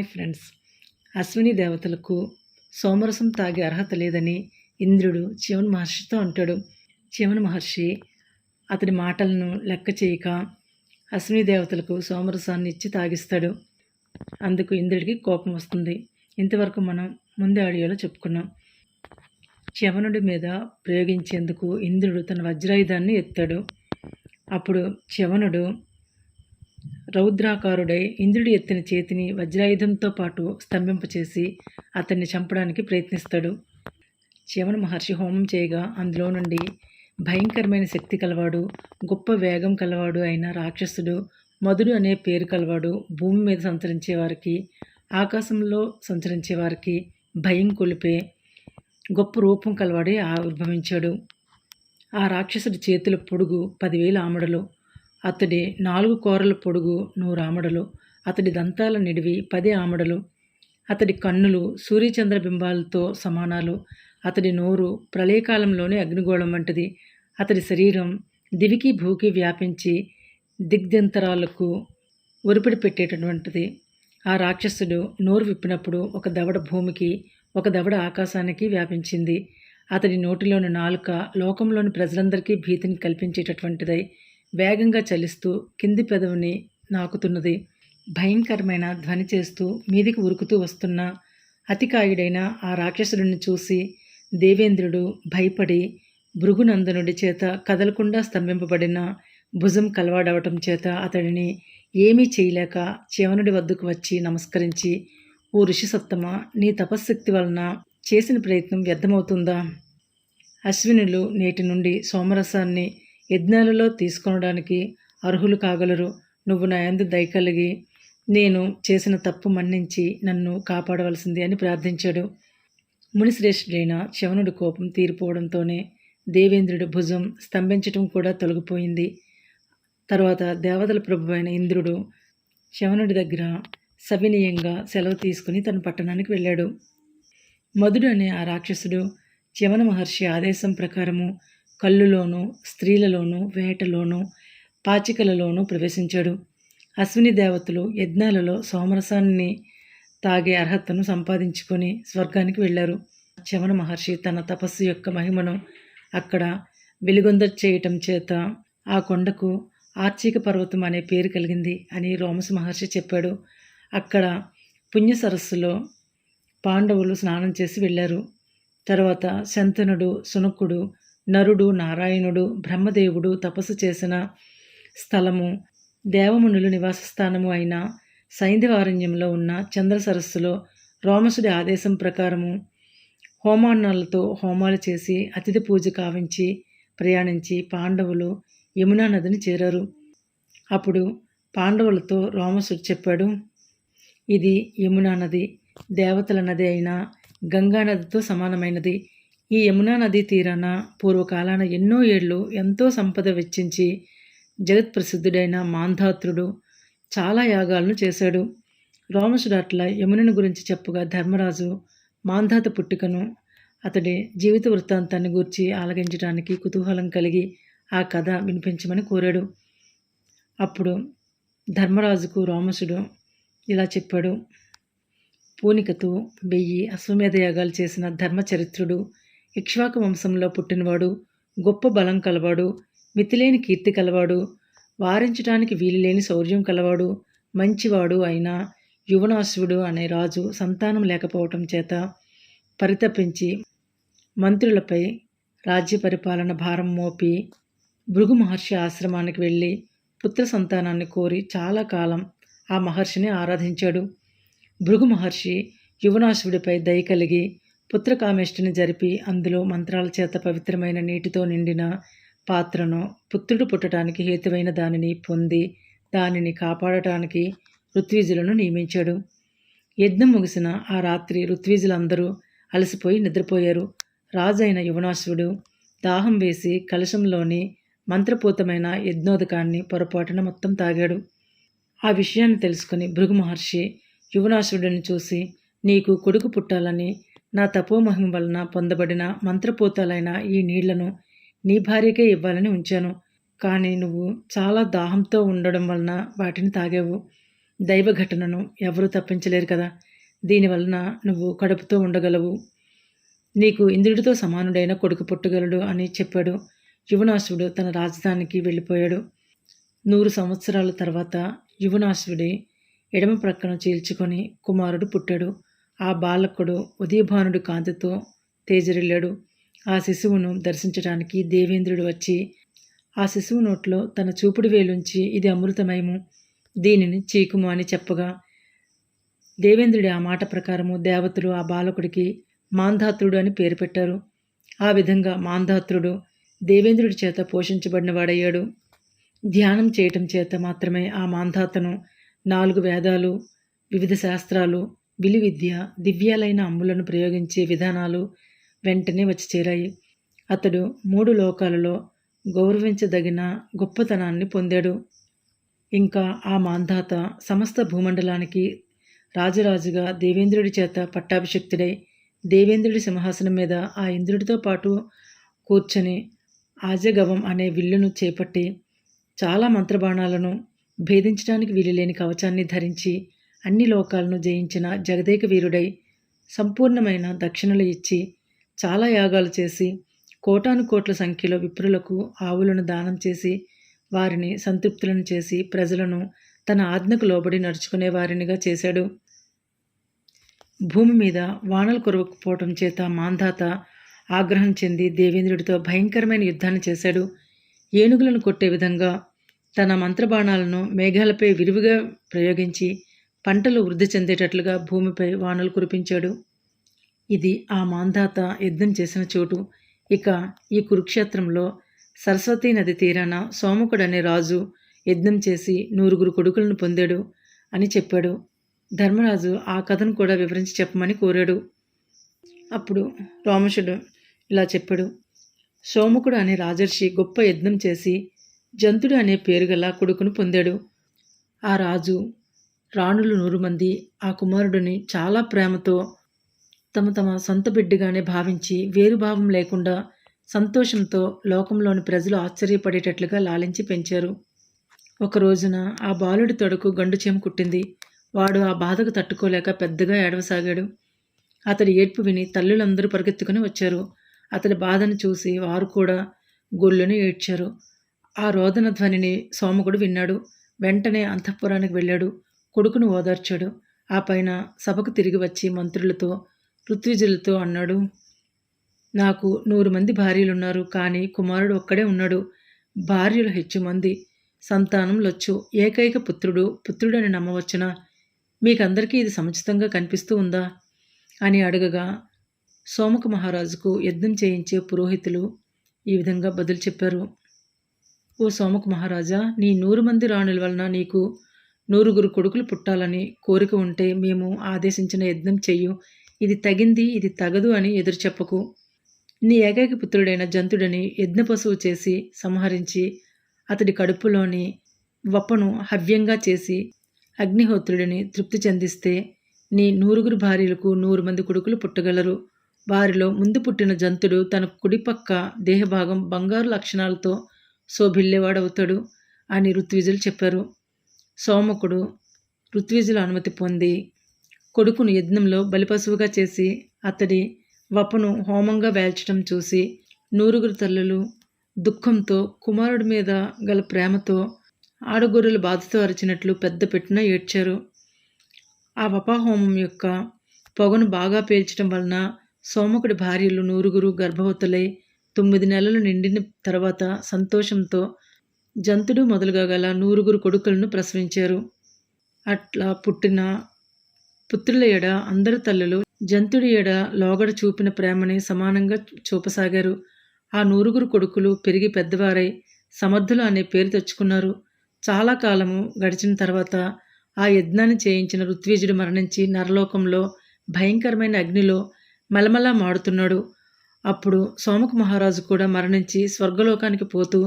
Hi friends. Ashwini దేవతలకు సోమరసం తాగే అర్హత లేదని ఇంద్రుడు చివన్ మహర్షితో అంటాడు. చివన్ మహర్షి అతడి మాటలను లెక్క చేయక అశ్విని దేవతలకు సోమరసాన్ని ఇచ్చి తాగిస్తాడు. అందుకు ఇంద్రుడికి కోపం వస్తుంది. ఇంతవరకు మనం ముందే ఆడియోలో చెప్పుకున్నాం. చవనుడి మీద ప్రయోగించేందుకు ఇంద్రుడు తన వజ్రాయుధాన్ని ఎత్తాడు. అప్పుడు చవనుడు రౌద్రాకారుడై ఇంద్రుడి ఎత్తిన చేతిని వజ్రాయుధంతో పాటు స్తంభింపచేసి అతన్ని చంపడానికి ప్రయత్నిస్తాడు. శివన మహర్షి హోమం చేయగా అందులో నుండి భయంకరమైన శక్తి కలవాడు గొప్ప వేగం కలవాడు అయిన రాక్షసుడు మధుడు అనే పేరు కలవాడు భూమి మీద సంచరించే వారికి ఆకాశంలో సంచరించే వారికి భయం కొలిపే గొప్ప రూపం కలవాడే ఆవిర్భవించాడు. ఆ రాక్షసుడి చేతుల పొడుగు పదివేల ఆమడలు అతడి నాలుగు కోరల పొడుగు నూరు ఆమడలు అతడి దంతాల నిడివి పది ఆమడలు అతడి కన్నులు సూర్యచంద్ర బింబాలతో సమానాలు అతడి నోరు ప్రళయకాలంలోనే అగ్నిగోళం వంటిది అతడి శరీరం దివికి భూకి వ్యాపించి దిగ్దంతరాలకు ఒరిపిడి పెట్టేటటువంటిది. ఆ రాక్షసుడు నోరు విప్పినప్పుడు ఒక దవడ భూమికి ఒక దవడ ఆకాశానికి వ్యాపించింది. అతడి నోటిలోని నాలుక లోకంలోని ప్రజలందరికీ భీతిని కల్పించేటటువంటిదై వేగంగా చలిస్తూ కింది పెదవిని నాకుతున్నది. భయంకరమైన ధ్వని చేస్తూ మీదికి ఉరుకుతూ వస్తున్న అతికాయుడైన ఆ రాక్షసుడిని చూసి దేవేంద్రుడు భయపడి భృగునందనుడి చేత కదలకుండా స్తంభింపబడిన భుజం కలవాడవటం చేత అతడిని ఏమీ చేయలేక చివనుడి వద్దకు వచ్చి నమస్కరించి ఓ ఋషి సత్తమ నీ తపశ్శక్తి వలన చేసిన ప్రయత్నం వ్యర్థమవుతుందా? అశ్వినులు నేటి నుండి సోమరసాన్ని యజ్ఞాలలో తీసుకొనడానికి అర్హులు కాగలరు. నువ్వు నా యందు దయకలిగి నేను చేసిన తప్పు మన్నించి నన్ను కాపాడవలసింది అని ప్రార్థించాడు. మునిశ్రేష్ఠుడైన శవనుడి కోపం తీరిపోవడంతోనే దేవేంద్రుడి భుజం స్తంభించటం కూడా తొలగిపోయింది. తర్వాత దేవతల ప్రభు అయిన ఇంద్రుడు శవనుడి దగ్గర సవినీయంగా సెలవు తీసుకుని తన పట్టణానికి వెళ్ళాడు. మధుడు అనే ఆ రాక్షసుడు శవన మహర్షి ఆదేశం ప్రకారము కళ్ళులోనూ స్త్రీలలోనూ వేటలోనూ పాచికలలోనూ ప్రవేశించాడు. అశ్విని దేవతలు యజ్ఞాలలో సోమరసాన్ని తాగే అర్హతను సంపాదించుకొని స్వర్గానికి వెళ్ళారు. చవన మహర్షి తన తపస్సు యొక్క మహిమను అక్కడ వెలుగొంద చేయటం చేత ఆ కొండకు ఆర్చిక పర్వతం అనే పేరు కలిగింది అని రోమస మహర్షి చెప్పాడు. అక్కడ పుణ్య సరస్సులో పాండవులు స్నానం చేసి వెళ్ళారు. తర్వాత శంతనుడు సునకుడు నరుడు నారాయణుడు బ్రహ్మదేవుడు తపస్సు చేసిన స్థలము దేవమునులు నివాస స్థానము అయిన సైంధవారణ్యంలో ఉన్న చంద్ర సరస్సులో రోమసుడి ఆదేశం ప్రకారము హోమాన్నాలతో హోమాలు చేసి అతిథి పూజ కావించి ప్రయాణించి పాండవులు యమునా నదిని చేరారు. అప్పుడు పాండవులతో రోమసుడు చెప్పాడు ఇది యమునా నది దేవతల నది అయిన గంగా నదితో సమానమైనది. ఈ యమునా నదీ తీరాన పూర్వకాలాన ఎన్నో ఏళ్ళు ఎంతో సంపద వెచ్చించి జగత్ప్రసిద్ధుడైన మాంధాత్రుడు చాలా యాగాలను చేశాడు. రోమసుడు అట్లా యమునని గురించి చెప్పగా ధర్మరాజు మాంధాత పుట్టుకను అతడి జీవిత వృత్తాంతాన్ని గూర్చి ఆలగించడానికి కుతూహలం కలిగి ఆ కథ వినిపించమని కోరాడు. అప్పుడు ధర్మరాజుకు రోమసుడు ఇలా చెప్పాడు. పూనికతో వెయ్యి అశ్వమేధ యాగాలు చేసిన ధర్మచరిత్రుడు ఇక్ష్వాకు వంశంలో పుట్టినవాడు గొప్ప బలం కలవాడు మితిలేని కీర్తి కలవాడు వారించడానికి వీలులేని శౌర్యం కలవాడు మంచివాడు అయిన యువనాశ్వుడు అనే రాజు సంతానం లేకపోవటం చేత పరితపించి మంత్రులపై రాజ్య పరిపాలన భారం మోపి భృగు మహర్షి ఆశ్రమానికి వెళ్ళి పుత్ర సంతానాన్ని కోరి చాలా కాలం ఆ మహర్షిని ఆరాధించాడు. భృగు మహర్షి యువనాశ్వుడిపై దయ కలిగి పుత్రకామేష్టిని జరిపి అందులో మంత్రాల చేత పవిత్రమైన నీటితో నిండిన పాత్రను పుత్రుడు పుట్టడానికి హేతువైన దానిని పొంది దానిని కాపాడటానికి ఋత్వీజులను నియమించాడు. యజ్ఞం ముగిసిన ఆ రాత్రి ఋత్వీజులందరూ అలసిపోయి నిద్రపోయారు. రాజైన యువనాశ్వుడు దాహం వేసి కలశంలోని మంత్రపూతమైన యజ్ఞోదకాన్ని పొరపాటున మొత్తం తాగాడు. ఆ విషయాన్ని తెలుసుకుని భృగు మహర్షి యువనాశ్వుడిని చూసి నీకు కొడుకు పుట్టాలని నా తపోమహిమ వలన పొందబడిన మంత్రపూతాలైన ఈ నీళ్ళను నీ భార్యకే ఇవ్వాలని ఉంచాను. కానీ నువ్వు చాలా దాహంతో ఉండడం వలన వాటిని తాగావు. దైవ ఘటనను ఎవరూ తప్పించలేరు కదా. దీనివలన నువ్వు కడుపుతో ఉండగలవు. నీకు ఇంద్రుడితో సమానుడైన కొడుకు పుట్టగలడు అని చెప్పాడు. యువనాశుడు తన రాజధానికి వెళ్ళిపోయాడు. నూరు సంవత్సరాల తర్వాత యువనాశుడి ఎడమ ప్రక్కన చీల్చుకొని కుమారుడు పుట్టాడు. ఆ బాలకుడు ఉదయభానుడి కాంతితో తేజరిల్లాడు. ఆ శిశువును దర్శించడానికి దేవేంద్రుడు వచ్చి ఆ శిశువు నోట్లో తన చూపుడు వేలుంచి ఇది అమృతమయము. దీనిని చీకుము అని చెప్పగా దేవేంద్రుడి ఆ మాట ప్రకారము దేవతలు ఆ బాలకుడికి మాంధాత్రుడు అని పేరు పెట్టారు. ఆ విధంగా మాంధాత్రుడు దేవేంద్రుడి చేత పోషించబడినవాడయ్యాడు. ధ్యానం చేయటం చేత మాత్రమే ఆ మాంధాతను నాలుగు వేదాలు వివిధ శాస్త్రాలు విలువిద్య దివ్యాలైన అమ్ములను ప్రయోగించే విధానాలు వెంటనే వచ్చి చేరాయి. అతడు మూడు లోకాలలో గౌరవించదగిన గొప్పతనాన్ని పొందాడు. ఇంకా ఆ మాంధాత సమస్త భూమండలానికి రాజరాజుగా దేవేంద్రుడి చేత పట్టాభిషక్తుడై దేవేంద్రుడి సింహాసనం మీద ఆ ఇంద్రుడితో పాటు కూర్చొని ఆజగవం అనే విల్లును చేపట్టి చాలా మంత్రబాణాలను భేదించడానికి వీలులేని కవచాన్ని ధరించి అన్ని లోకాలను జయించిన జగదేక వీరుడై సంపూర్ణమైన దక్షిణలు ఇచ్చి చాలా యాగాలు చేసి కోటాను కోట్ల సంఖ్యలో విప్రులకు ఆవులను దానం చేసి వారిని సంతృప్తులను చేసి ప్రజలను తన ఆజ్ఞకు లోబడి నడుచుకునే వారినిగా చేశాడు. భూమి మీద వానలు కురవకపోవటం చేత మాంధాత ఆగ్రహం చెంది దేవేంద్రుడితో భయంకరమైన యుద్ధాన్ని చేశాడు. ఏనుగులను కొట్టే విధంగా తన మంత్రబాణాలను మేఘాలపై విరివిగా ప్రయోగించి పంటలు వృద్ధి చెందేటట్లుగా భూమిపై వానలు కురిపించాడు. ఇది ఆ మాంధాత యుద్ధం చేసిన చోటు. ఇక ఈ కురుక్షేత్రంలో సరస్వతీ నది తీరాన సోమకుడనే రాజు యజ్ఞం చేసి నూరుగురు కొడుకులను పొందాడు అని చెప్పాడు. ధర్మరాజు ఆ కథను కూడా వివరించి చెప్పమని కోరాడు. అప్పుడు రామశుడు ఇలా చెప్పాడు. సోముకుడు అనే రాజర్షి గొప్ప యజ్ఞం చేసి జంతుడు అనే పేరు గల కొడుకును పొందాడు. ఆ రాజు రాణులు నూరు మంది ఆ కుమారుడిని చాలా ప్రేమతో తమ తమ సొంత బిడ్డగానే భావించి వేరుభావం లేకుండా సంతోషంతో లోకంలోని ప్రజలు ఆశ్చర్యపడేటట్లుగా లాలించి పెంచారు. ఒక రోజున ఆ బాలుడి తొడకు గండు చేమ కుట్టింది. వాడు ఆ బాధకు తట్టుకోలేక పెద్దగా ఏడవసాగాడు. అతడి ఏడ్పు విని తల్లులందరూ పరిగెత్తుకుని వచ్చారు. అతడి బాధను చూసి వారు కూడా గొల్లుని ఏడ్చారు. ఆ రోదన ధ్వనిని సోమకుడు విన్నాడు. వెంటనే అంతఃపురానికి వెళ్ళాడు. కొడుకును ఓదార్చాడు. ఆ పైన సభకు తిరిగి వచ్చి మంత్రులతో ఋత్విజులతో అన్నాడు నాకు నూరు మంది భార్యలున్నారు కానీ కుమారుడు ఒక్కడే ఉన్నాడు. భార్యలు హెచ్చు మంది. సంతానం లొచ్చు. ఏకైక పుత్రుడు పుత్రుడని నమ్మవచ్చునా? మీకందరికీ ఇది సముచితంగా కనిపిస్తూ ఉందా? అని అడగగా సోమక మహారాజుకు యుద్ధం చేయించే పురోహితులు ఈ విధంగా బదులు చెప్పారు. ఓ సోమక మహారాజా నీ నూరు మంది రాణుల వలన నీకు నూరుగురు కొడుకులు పుట్టాలని కోరిక ఉంటే మేము ఆదేశించిన యజ్ఞం చెయ్యు. ఇది తగింది ఇది తగదు అని ఎదురు చెప్పకు. నీ ఏకైక పుత్రుడైన జంతుడని యజ్ఞ పశువు చేసి సంహరించి అతడి కడుపులోని వప్పను హవ్యంగా చేసి అగ్నిహోత్రుడిని తృప్తి చెందిస్తే నీ నూరుగురు భార్యలకు నూరు మంది కొడుకులు పుట్టగలరు. వారిలో ముందు పుట్టిన జంతుడు తన కుడిపక్క దేహభాగం బంగారు లక్షణాలతో శోభిల్లేవాడవుతాడు అని ఋత్విజులు చెప్పారు. సోమకుడు ఋత్విజుల అనుమతి పొంది కొడుకును యజ్ఞంలో బలిపశువుగా చేసి అతడి వపను హోమంగా వేల్చడం చూసి నూరుగురు తల్లులు దుఃఖంతో కుమారుడి మీద గల ప్రేమతో ఆడగొర్రెలు బాధతో అరిచినట్లు పెద్ద పెట్టిన ఏడ్చారు. ఆ వపాహోమం యొక్క పొగను బాగా పేల్చడం వలన సోమకుడి భార్యలు నూరుగురు గర్భవతులై తొమ్మిది నెలలు నిండిన తర్వాత సంతోషంతో జంతుడు మొదలుగా గల నూరుగురు కొడుకులను ప్రసవించారు. అట్లా పుట్టిన పుత్రుల ఎడ అందరి తల్లులు జంతుడి ఎడ లోగడ చూపిన ప్రేమని సమానంగా చూపసాగారు. ఆ నూరుగురు కొడుకులు పెరిగి పెద్దవారై సమర్థులు అనే పేరు తెచ్చుకున్నారు. చాలా కాలము గడిచిన తర్వాత ఆ యజ్ఞాన్ని చేయించిన ఋత్విజుడు మరణించి నరలోకంలో భయంకరమైన అగ్నిలో మలమలా మాడుతున్నాడు. అప్పుడు సోమక మహారాజు కూడా మరణించి స్వర్గలోకానికి పోతూ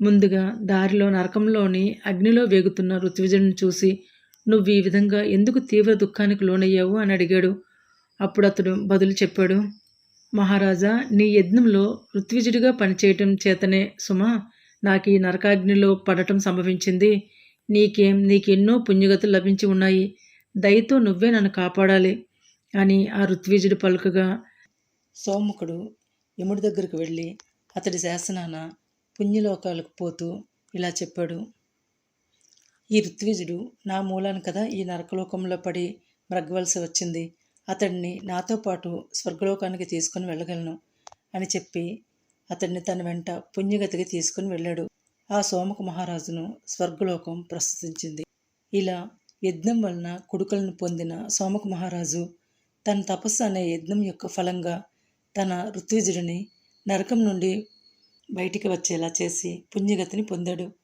ముందుగా దారిలో నరకంలోని అగ్నిలో వేగుతున్న ఋత్విజుడిని చూసి నువ్వు ఈ విధంగా ఎందుకు తీవ్ర దుఃఖానికి లోనయ్యావు? అని అడిగాడు. అప్పుడు అతడు బదులు చెప్పాడు మహారాజా నీ యజ్ఞంలో ఋత్విజుడిగా పనిచేయటం చేతనే సుమ నాకు ఈ నరకాగ్నిలో పడటం సంభవించింది. నీకేం నీకెన్నో పుణ్యగతులు లభించి ఉన్నాయి. దయతో నువ్వే నన్ను కాపాడాలి అని ఆ ఋత్విజుడు పలుకగా సోముఖుడు యముడి దగ్గరకు వెళ్ళి అతడి శాసనాన పుణ్యలోకాలకు పోతూ ఇలా చెప్పాడు. ఈ ఋత్విజుడు నా మూలాన కదా ఈ నరకలోకంలో పడి మ్రగ్గవలసి వచ్చింది. అతడిని నాతో పాటు స్వర్గలోకానికి తీసుకుని వెళ్ళగలను అని చెప్పి అతడిని తన వెంట పుణ్యగతికి తీసుకుని వెళ్ళాడు. ఆ సోమక మహారాజును స్వర్గలోకం ప్రస్తుతించింది ఇలా యజ్ఞం వలన కొడుకులను పొందిన సోమక మహారాజు తన తపస్సు అనే యజ్ఞం యొక్క ఫలంగా తన ఋత్విజుడిని నరకం నుండి బయటికి వచ్చేలా చేసి పుణ్యగతిని పొందాడు.